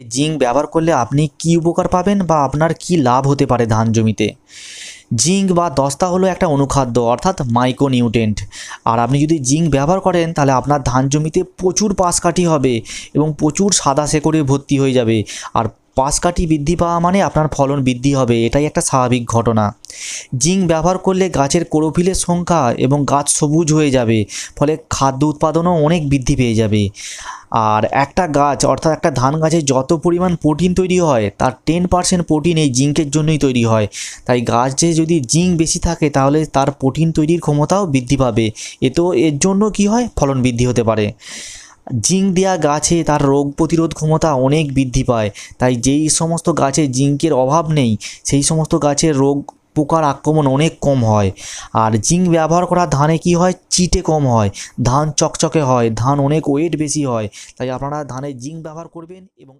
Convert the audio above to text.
Zinc ব্যবহার করলে আপনি কি উপকার পাবেন বা আপনার কি লাভ হতে পারে ধান জমিতে? জিঙ্ক বা দস্তা হলো একটা অনুখাদ্য, অর্থাৎ মাইক্রোনিউট্রেন্ট আর আপনি যদি জিঙ্ক ব্যবহার করেন, তাহলে আপনার ধান জমিতে প্রচুর পাশকাঠি হবে এবং প্রচুর সাদা শেকড়ে ভর্তি হয়ে যাবে। আর পাশকাঠি বৃদ্ধি পাওয়া মানে আপনার ফলন বৃদ্ধি হবে, এটাই একটা স্বাভাবিক ঘটনা। জিঙ্ক ব্যবহার করলে গাছের ক্লোরোফিলের সংখ্যা এবং গাছ সবুজ হয়ে যাবে, ফলে খাদ্য উৎপাদনও অনেক বৃদ্ধি পেয়ে যাবে। আর একটা গাছ, অর্থাৎ একটা ধান গাছে যত পরিমাণ প্রোটিন তৈরি হয়, তার টেন পার্সেন্ট প্রোটিন এই জিঙ্কের জন্যই তৈরি হয়। তাই গাছে যদি জিঙ্ক বেশি থাকে, তাহলে তার প্রোটিন তৈরির ক্ষমতাও বৃদ্ধি পাবে। এতেও এর জন্য কি হয়? ফলন বৃদ্ধি হতে পারে। জিঙ্ক দেওয়া গাছে তার রোগ প্রতিরোধ ক্ষমতা অনেক বৃদ্ধি পায়। তাই যেই সমস্ত গাছে জিঙ্কের অভাব নেই, সেই সমস্ত গাছের রোগ পোকার আক্রমণ অনেক কম হয়। আর জিঙ্ক ব্যবহার করা ধানে কি হয়? চিটে কম হয়। ধান চকচকে হয়। ধান অনেক ওয়েট বেশি হয়। তাই আপনারা ধানে জিঙ্ক ব্যবহার করবেন এবং